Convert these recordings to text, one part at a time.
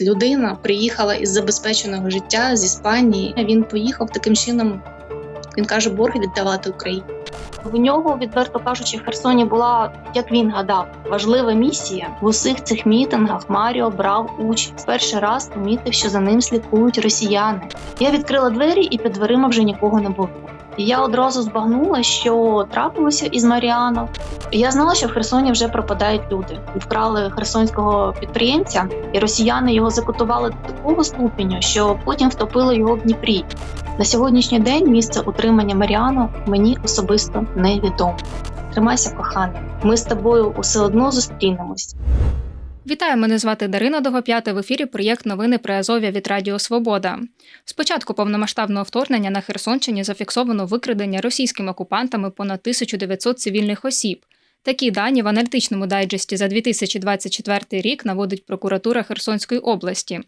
людина приїхала із забезпеченого життя з Іспанії. Він поїхав таким чином. Він каже, борги віддавати Україні. В нього, відверто кажучи, в Херсоні була, як він гадав, важлива місія. В усіх цих мітингах Маріо брав участь. Перший раз помітив, що за ним слідкують росіяни. Я відкрила двері, і під дверима вже нікого не було. Я одразу збагнула, що трапилося із Маріано. Я знала, що в Херсоні вже пропадають люди. Вкрали херсонського підприємця, і росіяни його закотували до такого ступеню, що потім втопили його в Дніпрі. На сьогоднішній день місце утримання Маріано мені особисто невідомо. Тримайся, коханий. Ми з тобою усе одно зустрінемось. Вітаю, мене звати Дарина Довгоп'ята. В ефірі проєкт Новини при Азов'я від Радіо Свобода. Спочатку повномасштабного вторгнення на Херсонщині зафіксовано викрадення російськими окупантами понад 1900 цивільних осіб. Такі дані в аналітичному дайджесті за 2024 рік наводить прокуратура Херсонської області.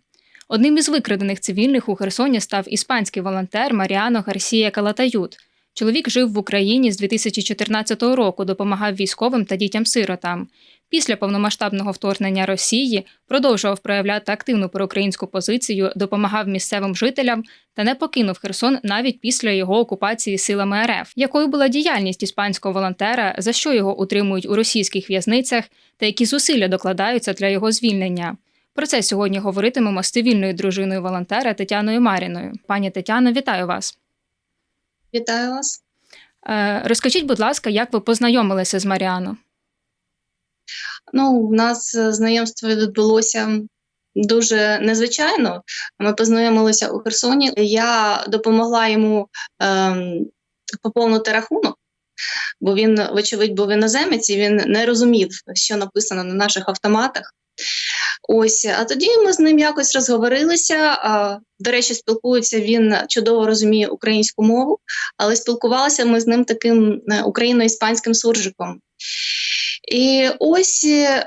Одним із викрадених цивільних у Херсоні став іспанський волонтер Маріано Гарсія Калатают. Чоловік жив в Україні з 2014 року, допомагав військовим та дітям-сиротам. Після повномасштабного вторгнення Росії продовжував проявляти активну проукраїнську позицію, допомагав місцевим жителям та не покинув Херсон навіть після його окупації силами РФ. Якою була діяльність іспанського волонтера, за що його утримують у російських в'язницях, та які зусилля докладаються для його звільнення? Про це сьогодні говоритимемо з цивільною дружиною волонтера Тетяною Маріною. Пані Тетяно, вітаю вас. Вітаю вас. Е, Розкажіть, будь ласка, як ви познайомилися з Маріано? Ну, у нас е, знайомство відбулося дуже незвичайно. Ми познайомилися у Херсоні. Я допомогла йому ем, поповнити рахунок, бо він, вочевидь, був іноземець і він не розумів, що написано на наших автоматах. Ось, а тоді ми з ним якось розговорилися. До речі, спілкується він чудово розуміє українську мову, але спілкувалися ми з ним таким е, україно-іспанським суржиком. І ось е,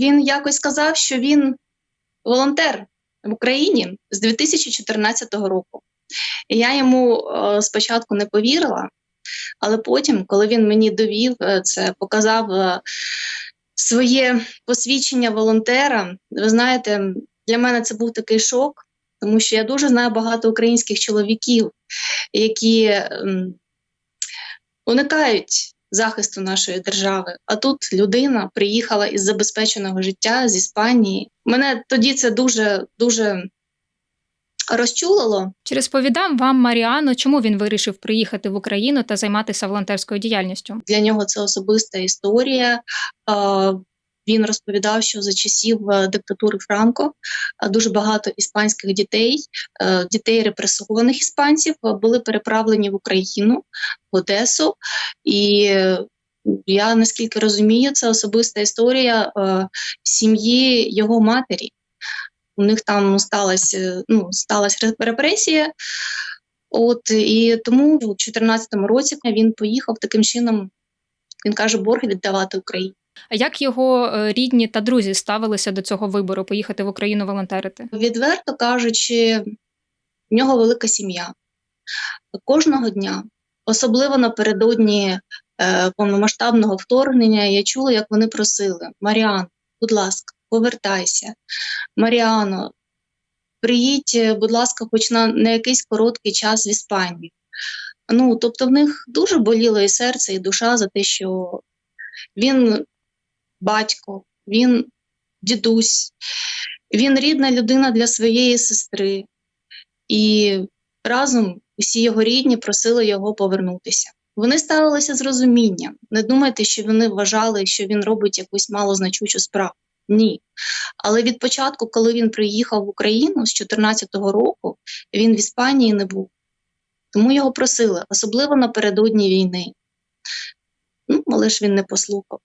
він якось сказав, що він волонтер в Україні з 2014 року. І я йому е, спочатку не повірила, але потім, коли він мені довів е, це, показав е, своє посвідчення волонтера, ви знаєте, для мене це був такий шок, тому що я дуже знаю багато українських чоловіків, які уникають захисту нашої держави. А тут людина приїхала із забезпеченого життя з Іспанії. Мене тоді це дуже дуже розчулило. Чи розповідав вам Маріано, чому він вирішив приїхати в Україну та займатися волонтерською діяльністю? Для нього це особиста історія. Він розповідав, що за часів е, диктатури Франко е, дуже багато іспанських дітей, е, дітей репресованих іспанців, були переправлені в Україну, в Одесу. І я наскільки розумію, це особиста історія сім'ї його матері. У них там сталася, ну, сталася репресія. От і тому в 2014 році він поїхав таким чином. Він каже, борги віддавати Україні. А як його е, рідні та друзі ставилися до цього вибору поїхати в Україну волонтерити? Відверто кажучи, в нього велика сім'я. Кожного дня, особливо напередодні е, повномасштабного вторгнення, я чула, як вони просили: Маріан, будь ласка, повертайся. Маріано, приїдь, е, будь ласка, хоч на, на якийсь короткий час в Іспанію. Ну, тобто, в них дуже боліло і серце, і душа за те, що він батько, він дідусь, він рідна людина для своєї сестри, і разом усі його рідні просили його повернутися. Вони ставилися з розумінням. Не думайте, що вони вважали, що він робить якусь малозначучу справу. Ні. Але від початку, коли він приїхав в Україну з 2014 року, він в Іспанії не був. Тому його просили, особливо напередодні війни. Ну, але ж він не послухав.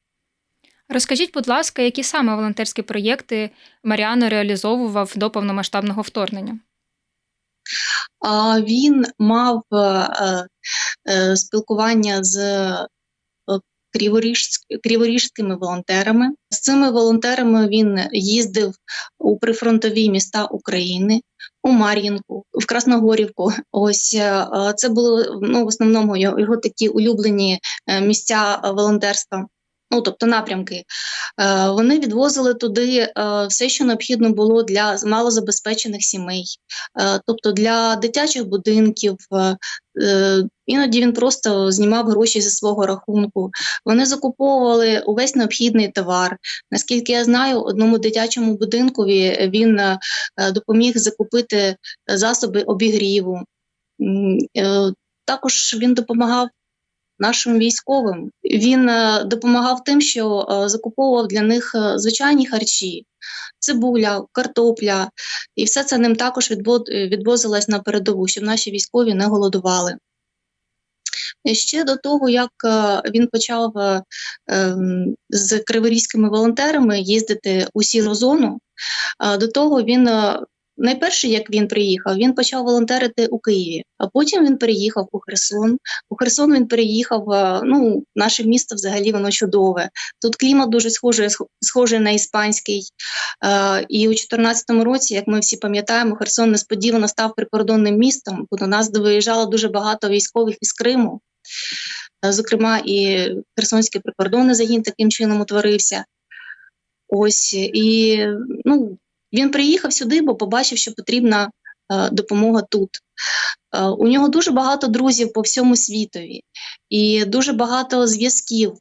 Розкажіть, будь ласка, які саме волонтерські проєкти Маріано реалізовував до повномасштабного вторгнення? Він мав е, е, спілкування з криворіжськими волонтерами. З цими волонтерами він їздив у прифронтові міста України, у Мар'їнку, в Красногорівку. Ось е, це були ну, в основному його, такі улюблені е, місця волонтерства. Ну тобто напрямки, е, вони відвозили туди е, все, що необхідно було для малозабезпечених сімей, е, тобто для дитячих будинків. Іноді він просто знімав гроші зі свого рахунку. Вони закуповували увесь необхідний товар. Наскільки я знаю, одному дитячому будинкові він допоміг закупити засоби обігріву. Також він допомагав нашим військовим. Він е, допомагав тим, що е, закуповував для них е, звичайні харчі, цибуля, картопля, і все це ним також відвозилось на передову, щоб наші військові не голодували. Ще до того, як він почав ем, з криворізькими волонтерами їздити у сіру зону, до того він найперше, як він приїхав, він почав волонтерити у Києві, а потім він переїхав у Херсон. У Херсон він переїхав. е, Ну, наше місто взагалі воно чудове. Тут клімат дуже схожий, схожий на іспанський. Е, І у 2014 році, як ми всі пам'ятаємо, Херсон несподівано став прикордонним містом, бо до нас виїжджало дуже багато військових із Криму. Е, Зокрема, і Херсонський прикордонний загін таким чином утворився. Ось і ну, він приїхав сюди, бо побачив, що потрібна е, допомога тут. Е, у нього дуже багато друзів по всьому світові і дуже багато зв'язків.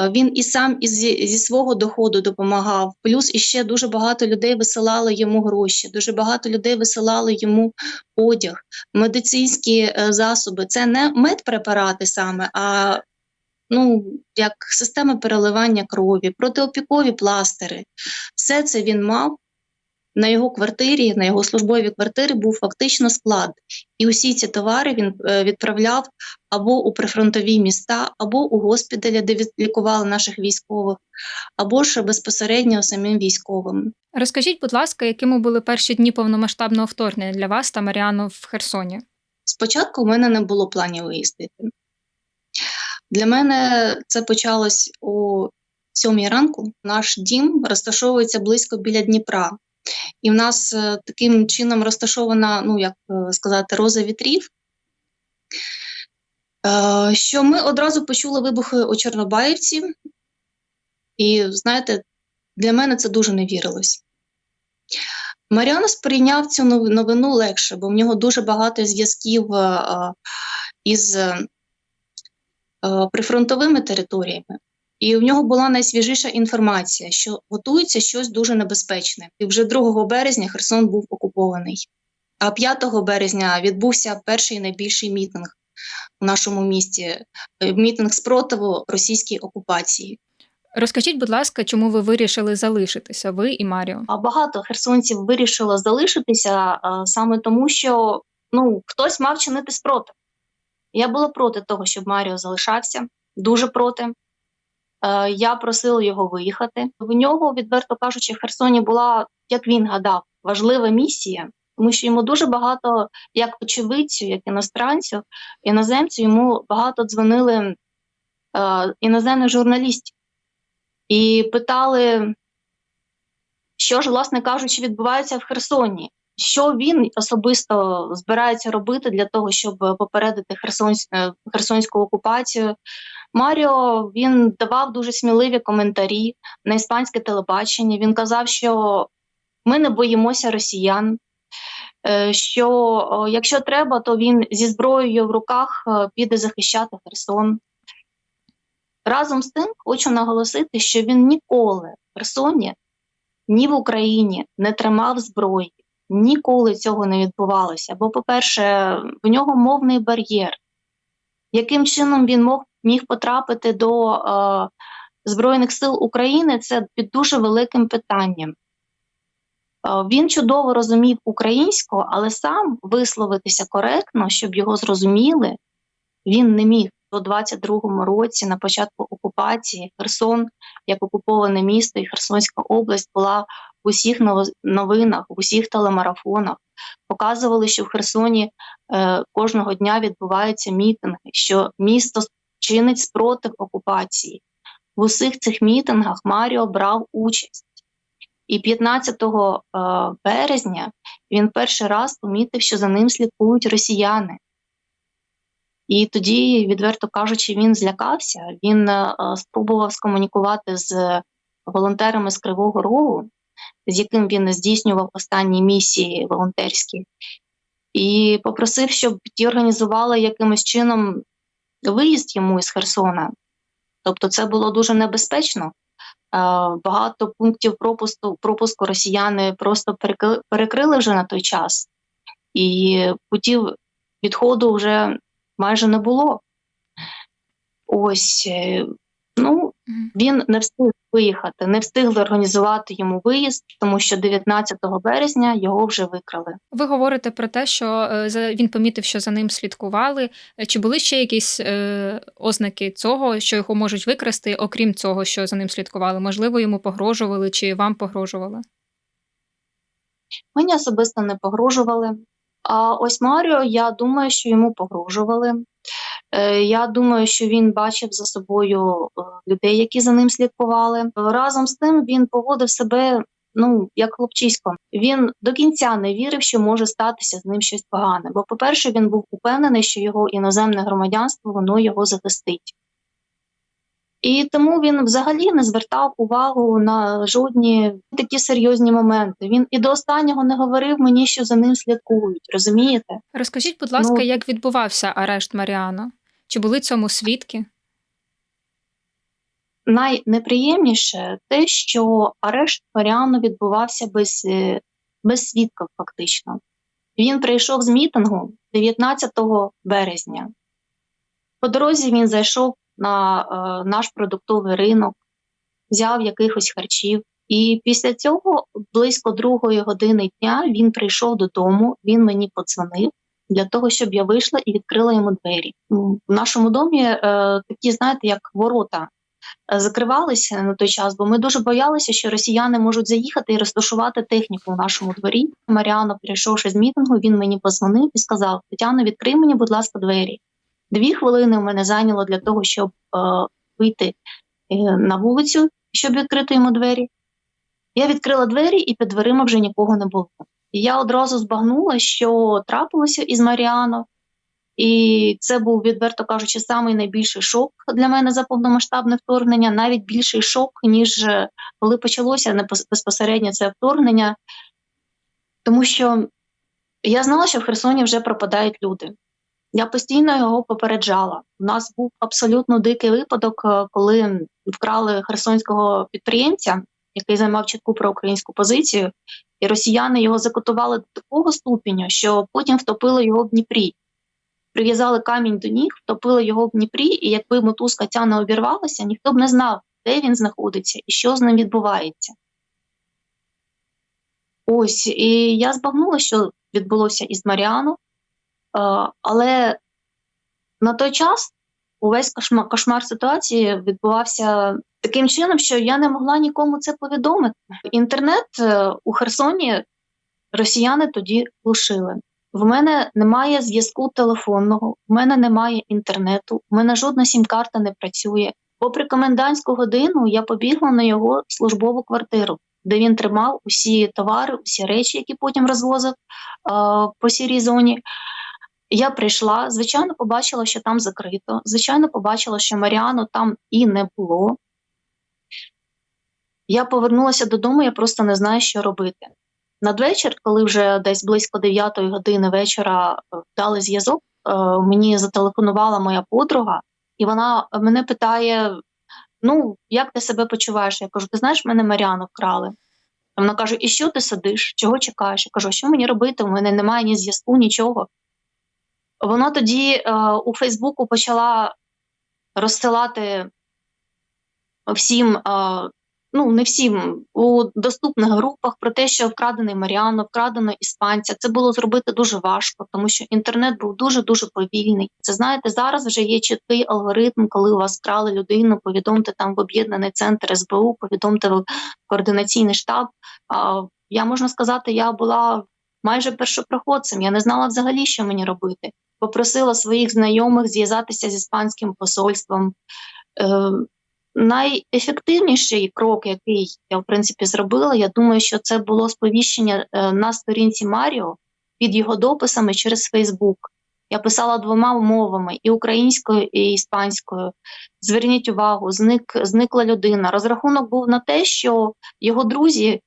Е, Він і сам із, зі свого доходу допомагав. Плюс іще дуже багато людей висилали йому гроші, дуже багато людей висилали йому одяг, медицинські засоби. Це не медпрепарати саме, а ну, як система переливання крові, протиопікові пластири. Все це він мав. На його квартирі, на його службовій квартирі був фактично склад, і усі ці товари він е, відправляв або у прифронтові міста, або у госпіталі, де лікували наших військових, або ж безпосередньо самим військовим. Розкажіть, будь ласка, якими були перші дні повномасштабного вторгнення для вас та Маріану в Херсоні? Спочатку в мене не було планів виїздити. Для мене це почалось о сьомій ранку. Наш дім розташовується близько біля Дніпра. І в нас е, таким чином розташована, ну як е, сказати, роза вітрів. Е, Що ми одразу почули вибухи у Чорнобаївці, і знаєте, для мене це дуже не вірилось. Маріана сприйняв цю новину легше, бо в нього дуже багато зв'язків із прифронтовими територіями. І в нього була найсвіжіша інформація, що готується щось дуже небезпечне. І вже 2 березня Херсон був окупований. А 5 березня відбувся перший найбільший мітинг у нашому місті е, мітинг спротиву російській окупації. Розкажіть, будь ласка, чому ви вирішили залишитися, ви і Маріо? А багато херсонців вирішило залишитися е, саме тому, що ну, хтось мав чинити спротив. Я була проти того, щоб Маріо залишався, дуже проти. Е, Я просила його виїхати. В нього, відверто кажучи, в Херсоні була, як він гадав, важлива місія, тому що йому дуже багато, як очевидцю, як іностранцю, іноземцю, йому багато дзвонили е, іноземних журналістів і питали, що ж, власне кажучи, відбувається в Херсоні. Що він особисто збирається робити для того, щоб попередити е, херсонську окупацію? Маріо він давав дуже сміливі коментарі на іспанське телебачення. Він казав, що ми не боїмося росіян, е, що якщо треба, то він зі зброєю в руках е, піде захищати Херсон. Разом з тим хочу наголосити, що він ніколи в Херсоні, ні в Україні не тримав зброї. Ніколи цього не відбувалося. Бо, по-перше, в нього мовний бар'єр. Яким чином він мог, міг потрапити до е, Збройних сил України, це під дуже великим питанням. Е, він чудово розумів українську, але сам висловитися коректно, щоб його зрозуміли, він не міг. У 22-му році, на початку окупації, Херсон, як окуповане місто і Херсонська область, була в усіх новинах, в усіх телемарафонах. Показували, що в Херсоні е, кожного дня відбуваються мітинги, що місто чинить спротив окупації. В усіх цих мітингах Маріо брав участь. І 15 е, березня він перший раз помітив, що за ним слідкують росіяни. І тоді, відверто кажучи, він злякався. Він е, спробував скомунікувати з волонтерами з Кривого Рогу, з яким він здійснював останні місії волонтерські, і попросив, щоб ті організували якимось чином виїзд йому із Херсона. Тобто, це було дуже небезпечно. Е, Багато пунктів пропуску пропуску росіяни просто перекрили вже на той час, і путів відходу вже майже не було. Ось, е, ну, він не встиг виїхати, не встигли організувати йому виїзд, тому що 19 березня його вже викрали. Ви говорите про те, що е, він помітив, що за ним слідкували. Е, Чи були ще якісь е, ознаки цього, що його можуть викрасти, окрім цього, що за ним слідкували? Можливо, йому погрожували чи вам погрожували? Мені особисто не погрожували. А ось Маріо, я думаю, що йому погрожували. Е, Я думаю, що він бачив за собою е, людей, які за ним слідкували. Разом з тим він поводив себе ну як хлопчисько. Він до кінця не вірив, що може статися з ним щось погане. Бо, по-перше, він був упевнений, що його іноземне громадянство воно його захистить. І тому він взагалі не звертав увагу на жодні такі серйозні моменти. Він і до останнього не говорив мені, що за ним слідкують. Розумієте? Розкажіть, будь ласка, Ну- як відбувався арешт Маріано? Чи були цьому свідки? Найнеприємніше те, що арешт Маріану відбувався без, е, без свідків, фактично. Він прийшов з мітингу 19 березня. По дорозі він зайшов на е, наш продуктовий ринок, взяв якихось харчів. І після цього, близько другої години дня, він прийшов додому, він мені подзвонив для того, щоб я вийшла і відкрила йому двері. В нашому домі е, такі, знаєте, як ворота е, закривалися на той час, бо ми дуже боялися, що росіяни можуть заїхати і розташувати техніку в нашому дворі. Маріано, прийшовши з мітингу, він мені позвонив і сказав: Тетяно, відкрий мені, будь ласка, двері. Дві хвилини в мене зайняло для того, щоб е, вийти е, на вулицю, щоб відкрити йому двері. Я відкрила двері, і під дверима вже нікого не було. І я одразу збагнула, що трапилося із Маріано. І це був, відверто кажучи, самий найбільший шок для мене за повномасштабне вторгнення, навіть більший шок, ніж е, коли почалося безпосередньо це вторгнення, тому що я знала, що в Херсоні вже пропадають люди. Я постійно його попереджала. У нас був абсолютно дикий випадок, е, коли вкрали херсонського підприємця, який займав чітку проукраїнську позицію, і росіяни його закотували до такого ступеня, що потім втопили його в Дніпрі. Прив'язали камінь до ніг, втопили його в Дніпрі, і якби мотузка ця не обірвалася, ніхто б не знав, де він знаходиться і що з ним відбувається. Ось, і я збагнула, що відбулося із Маріану, але на той час увесь кошмар, кошмар ситуації відбувався таким чином, що я не могла нікому це повідомити. Інтернет е, у Херсоні росіяни тоді глушили. В мене немає зв'язку телефонного, в мене немає інтернету, в мене жодна сім-карта не працює. Попри комендантську годину я побігла на його службову квартиру, де він тримав усі товари, усі речі, які потім розвозив е, по сірій зоні. Я прийшла, звичайно, побачила, що там закрито. Звичайно, побачила, що Маріану там і не було. Я повернулася додому, я просто не знаю, що робити. Надвечір, коли вже десь близько 9 години вечора е, дали зв'язок, е, мені зателефонувала моя подруга, і вона мене питає: Ну, як ти себе почуваєш? Я кажу, ти знаєш, мене Маріану вкрали. Вона каже: І що ти сидиш? Чого чекаєш? Я кажу, що мені робити? У мене немає ні зв'язку, нічого. Вона тоді е, у Фейсбуку почала розсилати всім, е, ну не всім, у доступних групах про те, що вкрадений Маріано, вкрадено іспанця. Це було зробити дуже важко, тому що інтернет був дуже дуже повільний. Це знаєте, зараз вже є чіткий алгоритм, коли у вас вкрали людину, повідомте там в об'єднаний центр СБУ, повідомте в координаційний штаб. А я можна сказати, я була майже першопроходцем. Я не знала взагалі, що мені робити. Попросила своїх знайомих зв'язатися з іспанським посольством. Е, найефективніший крок, який я в принципі зробила, я думаю, що це було сповіщення е, на сторінці Маріо під його дописами через Фейсбук. Я писала двома мовами і українською, і іспанською. Зверніть увагу, зник, зникла людина. Розрахунок був на те, що його друзі,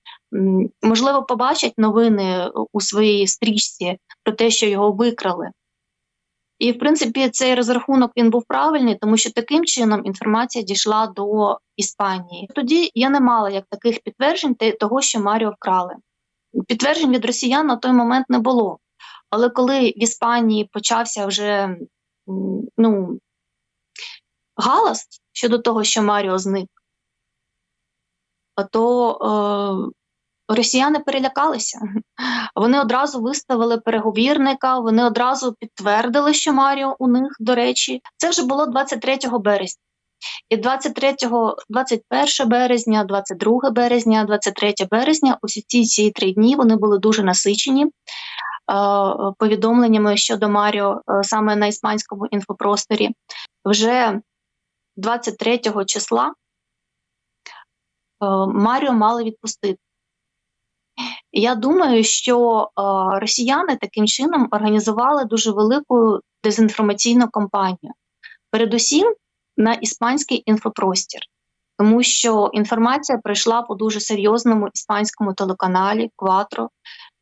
можливо, побачать новини у своїй стрічці про те, що його викрали. І, в принципі, цей розрахунок він був правильний, тому що таким чином інформація дійшла до Іспанії. Тоді я не мала як таких підтверджень того, що Маріо вкрали. Підтверджень від росіян на той момент не було. Але коли в Іспанії почався вже ну, галас щодо того, що Маріо зник, то е, росіяни перелякалися. Вони одразу виставили переговірника, вони одразу підтвердили, що Маріо у них, до речі, це вже було 23 березня. І 23, 21 березня, 22 березня, 23 березня, ось ці ці три дні вони були дуже насичені е, повідомленнями щодо Маріо е, саме на іспанському інфопросторі. Вже 23 числа е, Маріо мали відпустити. Я думаю, що е, росіяни таким чином організували дуже велику дезінформаційну кампанію. Передусім на іспанський інфопростір, тому що інформація прийшла по дуже серйозному іспанському телеканалі Кватро.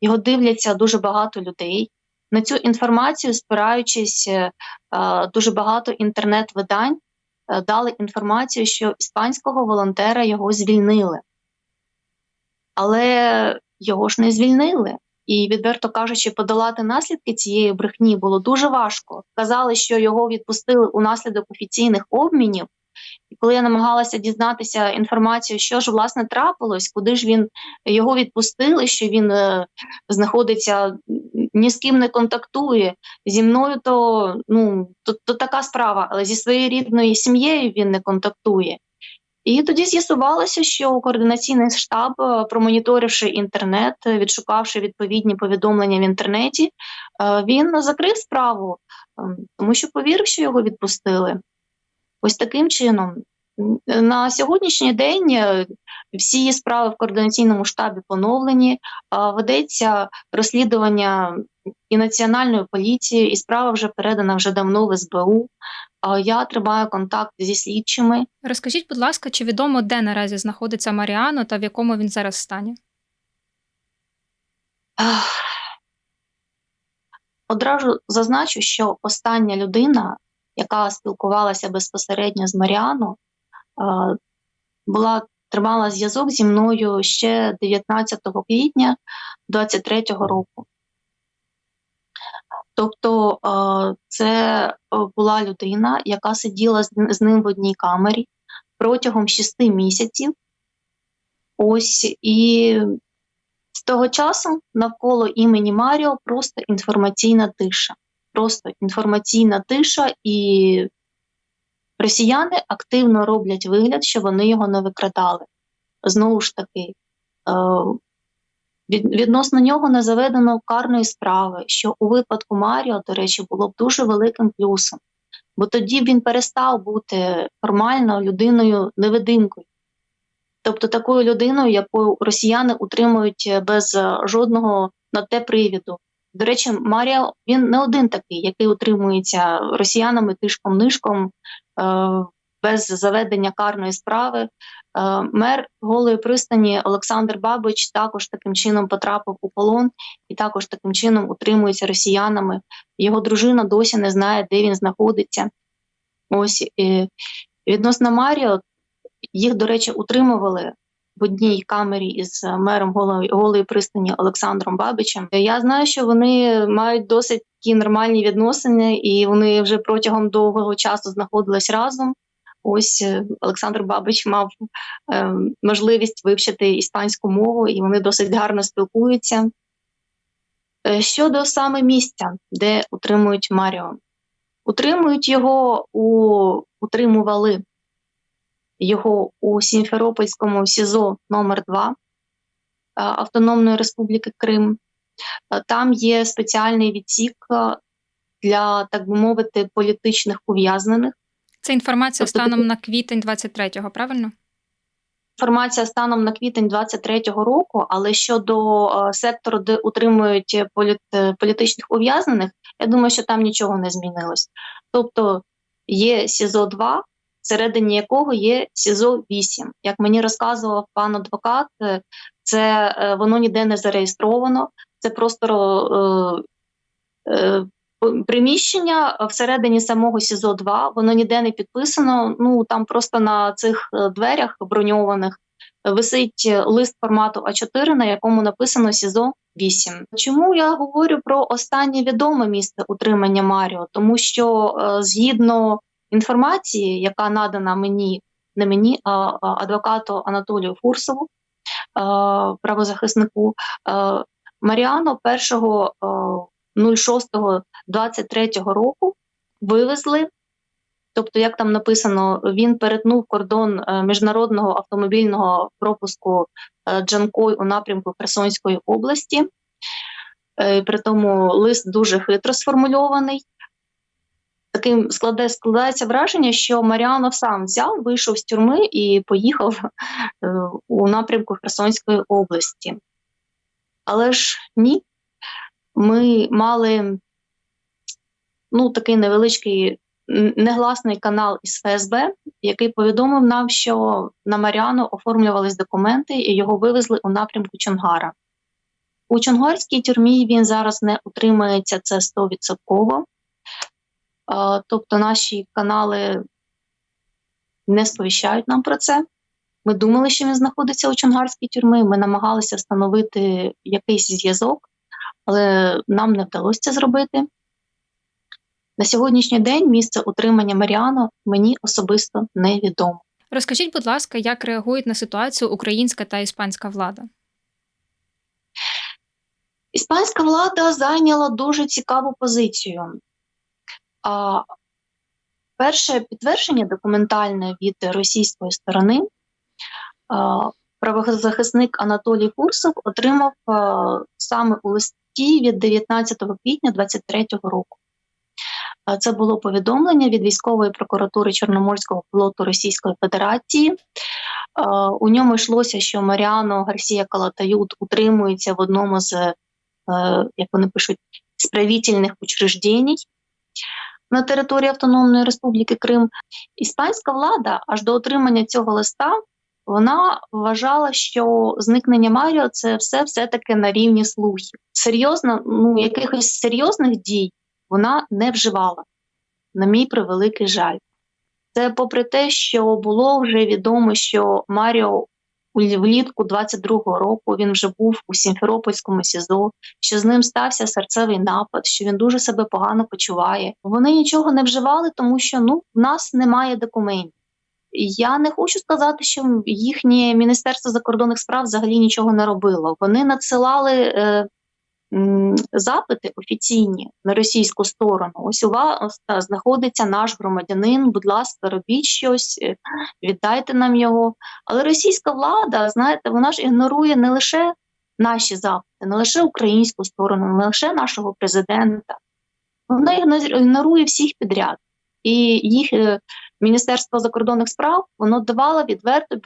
Його дивляться дуже багато людей. На цю інформацію, спираючись, е, е, дуже багато інтернет-видань дали інформацію, що іспанського волонтера його звільнили. Але його ж не звільнили. І, відверто кажучи, подолати наслідки цієї брехні було дуже важко. Казали, що його відпустили унаслідок офіційних обмінів. І коли я намагалася дізнатися інформацію, що ж власне трапилось, куди ж він його відпустили, що він е, знаходиться ні з ким не контактує. Зі мною то ну то, то така справа, але зі своєю рідною сім'єю він не контактує. І тоді з'ясувалося, що координаційний штаб, е, промоніторивши інтернет, е, відшукавши відповідні повідомлення в інтернеті, е, він закрив справу, тому що повірив, що його відпустили. Ось таким чином. На сьогоднішній день всі справи в координаційному штабі поновлені, ведеться розслідування і національною поліцією, і справа вже передана вже давно в СБУ. Я тримаю контакт зі слідчими. Розкажіть, будь ласка, чи відомо, де наразі знаходиться Маріано та в якому він зараз стані? Одразу зазначу, що остання людина, яка спілкувалася безпосередньо з Маріано, е, була тримала зв'язок зі мною ще 19 квітня 23-го року. Тобто е, це е, була людина, яка сиділа з ним в одній камері протягом 6 місяців. Ось і з того часу навколо імені Маріо просто інформаційна тиша. Просто інформаційна тиша, і росіяни активно роблять вигляд, що вони його не викрадали. Знову ж таки, е, відносно нього не заведено карної справи, що у випадку Маріо, до речі, було б дуже великим плюсом, бо тоді б він перестав бути формально людиною невидимкою. Тобто такою людиною, яку росіяни утримують без е, жодного на те привіду. До речі, Маріо він не один такий, який утримується росіянами тишком-нишком е, без заведення карної справи. Е, Мер голої пристані Олександр Бабич також таким чином потрапив у полон і також таким чином утримується росіянами. Його дружина досі не знає, де він знаходиться. Ось відносно Маріо, їх, до речі, утримували в одній камері із мером голої, голої пристані Олександром Бабичем. Я знаю, що вони мають досить такі нормальні відносини, і вони вже протягом довгого часу знаходились разом. Ось е, Олександр Бабич мав е, можливість вивчити іспанську мову, і вони досить гарно спілкуються. Е, Щодо саме місця, де утримують Маріо, утримують його у утримували його у Сімферопольському СІЗО номер 2 Автономної Республіки Крим. Е, Там є спеціальний відсік е, для, так би мовити, політичних ув'язнених. Це інформація Тобто станом на квітень 23-го, правильно? Інформація станом на квітень 23-го року, але щодо е, сектору, де утримують політ, е, політичних ув'язнених, я думаю, що там нічого не змінилось. Тобто є СІЗО 2 всередині якого є СІЗО 8 Як мені розказував пан адвокат, е, це воно ніде не зареєстровано, це просто е, е, приміщення е, всередині самого СІЗО 2 воно ніде не підписано. Ну там просто на цих е, дверях броньованих е, висить лист формату А4, на якому написано СІЗО 8. Чому я говорю про останнє відоме місце утримання Маріо? Тому що згідно інформації, яка надана мені, не мені, а адвокату Анатолію Фурсову, правозахиснику, Маріано 1 06-23 року вивезли. Тобто, як там написано, він перетнув кордон е, міжнародного автомобільного пропуску е, Джанкой у напрямку Херсонської області. Е, при тому лист дуже хитро сформульований. Таким складе складається враження, що Маріанов сам взяв, вийшов з тюрми і поїхав у напрямку Херсонської області. Але ж ні, ми мали ну, такий невеличкий негласний канал із ФСБ, який повідомив нам, що на Маріану оформлювались документи і його вивезли у напрямку Чонгара. У Чонгарській тюрмі він зараз не утримається це 100%. Тобто наші канали не сповіщають нам про це. Ми думали, що він знаходиться у Чонгарській тюрмі. Ми намагалися встановити якийсь зв'язок, але нам не вдалося це зробити. На сьогоднішній день місце утримання Маріано мені особисто невідомо. Розкажіть, будь ласка, як реагують на ситуацію українська та іспанська влада? Іспанська влада зайняла дуже цікаву позицію. А перше підтвердження документальне від російської сторони правозахисник Анатолій Фурсов отримав саме у листі від 19 квітня 2023 року. Це було повідомлення від військової прокуратури Чорноморського флоту Російської Федерації. У ньому йшлося, що Маріано Гарсія Калатают утримується в одному з, е, як вони пишуть, справітельних учреждень на території Автономної Республіки Крим. Іспанська влада аж до отримання цього листа вона вважала, що зникнення Маріо це все все-таки на рівні слухів. Серйозно, ну якихось серйозних дій вона не вживала, на мій превеликий жаль. Це попри те, що було вже відомо, що Маріо влітку 22-го року він вже був у Сімферопольському СІЗО, що з ним стався серцевий напад, що він дуже себе погано почуває. Вони нічого не вживали, тому що ну в нас немає документів. Я не хочу сказати, що їхнє міністерство закордонних справ взагалі нічого не робило. Вони надсилали е, запити офіційні на російську сторону. Ось у вас знаходиться наш громадянин. Будь ласка, робіть щось, е, віддайте нам його. Але російська влада, знаєте, вона ж ігнорує не лише наші запити, не лише українську сторону, не лише нашого президента. Вона ігнорує всіх підряд. І їх е, Міністерство закордонних справ воно давало відверто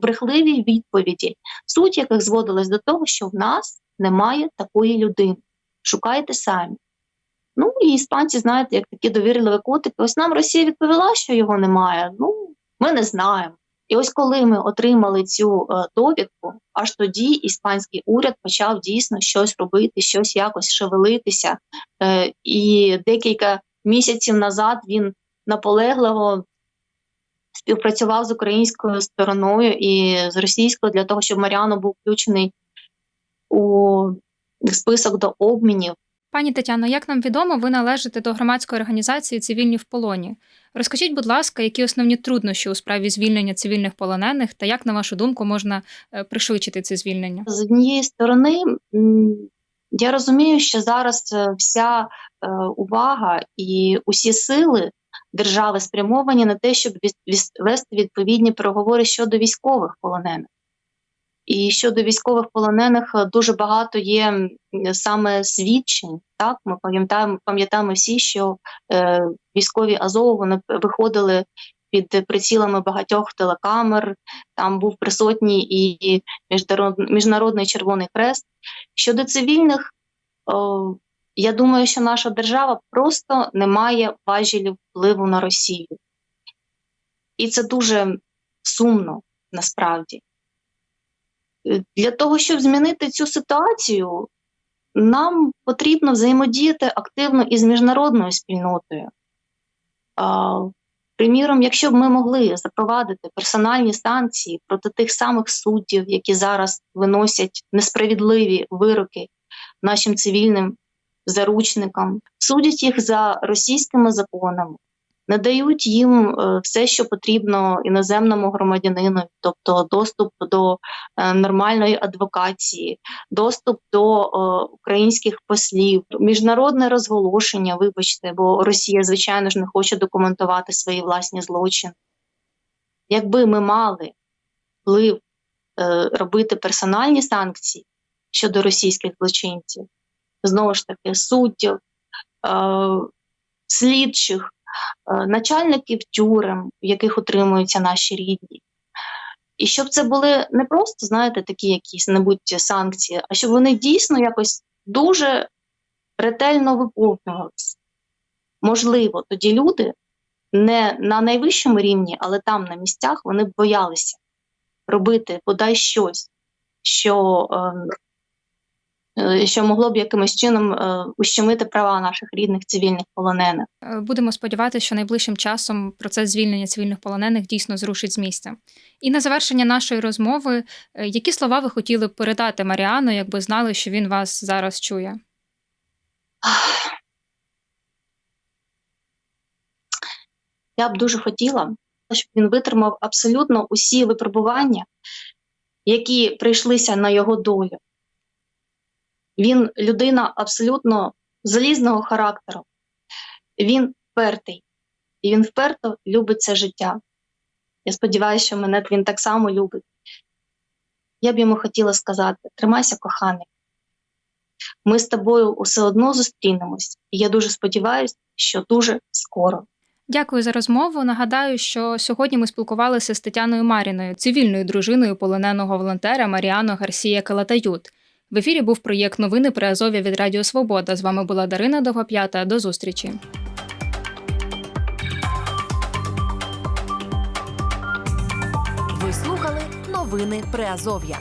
брехливі відповіді, суть яких зводилась до того, що в нас немає такої людини. Шукайте самі. Ну і іспанці, знаєте, як такі довірливі котики. Ось нам Росія відповіла, що його немає. Ну, ми не знаємо. І ось коли ми отримали цю е, довідку, аж тоді іспанський уряд почав дійсно щось робити, щось якось шевелитися. Е, і декілька місяців назад він наполегливо співпрацював з українською стороною і з російською для того, щоб Маріано був включений у список до обмінів. Пані Тетяно, як нам відомо, ви належите до громадської організації Цивільні в полоні. Розкажіть, будь ласка, які основні труднощі у справі звільнення цивільних полонених та як, на вашу думку, можна е, пришвидшити це звільнення? З однієї сторони, я розумію, що зараз е, вся е, увага і усі сили держави спрямовані на те, щоб вести відповідні переговори щодо військових полонених. І щодо військових полонених е, дуже багато є саме свідчень. Так, ми пам'ятаємо пам'ятаємо всі, що е, військові Азову вони виходили під прицілами багатьох телекамер. Там був присутній і Міжнародний Червоний Хрест. Щодо цивільних, я думаю, що наша держава просто не має важелів впливу на Росію. І це дуже сумно насправді. Е, Для того, щоб змінити цю ситуацію, нам потрібно взаємодіяти активно із міжнародною спільнотою. Приміром, якщо б ми могли запровадити персональні санкції проти тих самих суддів, які зараз виносять несправедливі вироки нашим цивільним заручникам, судять їх за російськими законами, надають їм е, все, що потрібно іноземному громадянину, тобто доступ до е, нормальної адвокації, доступ до е, українських послів, міжнародне розголошення, вибачте, бо Росія, звичайно ж, не хоче документувати свої власні злочини. Якби ми мали вплив робити персональні санкції щодо російських злочинців, знову ж таки, суддів, е, слідчих, е, начальників тюрем, в яких утримуються наші рідні. І щоб це були не просто, знаєте, такі якісь небудь санкції, а щоб вони дійсно якось дуже ретельно виповнювалися. Можливо, тоді люди не на найвищому рівні, але там на місцях вони боялися робити бодай щось, що, е, е, що могло б якимось чином е, ущемити права наших рідних цивільних полонених. Е, Будемо сподіватися, що найближчим часом процес звільнення цивільних полонених дійсно зрушить з місця. І на завершення нашої розмови, е, які слова ви хотіли б передати Маріану, якби знали, що він вас зараз чує? Я б дуже хотіла, щоб він витримав абсолютно усі випробування, які прийшлися на його долю. Він людина абсолютно залізного характеру. Він впертий, і він вперто любить це життя. Я сподіваюся, що мене він так само любить. Я б йому хотіла сказати: тримайся, коханий. Ми з тобою усе одно зустрінемось, і я дуже сподіваюся, що дуже скоро. Дякую за розмову. Нагадаю, що сьогодні ми спілкувалися з Тетяною Маріною, цивільною дружиною полоненого волонтера Маріано Гарсія Калатают. В ефірі був проєкт Новини при Азові від Радіо Свобода. З вами була Дарина Довгоп'ята. До зустрічі. Ви слухали новини Приазов'я.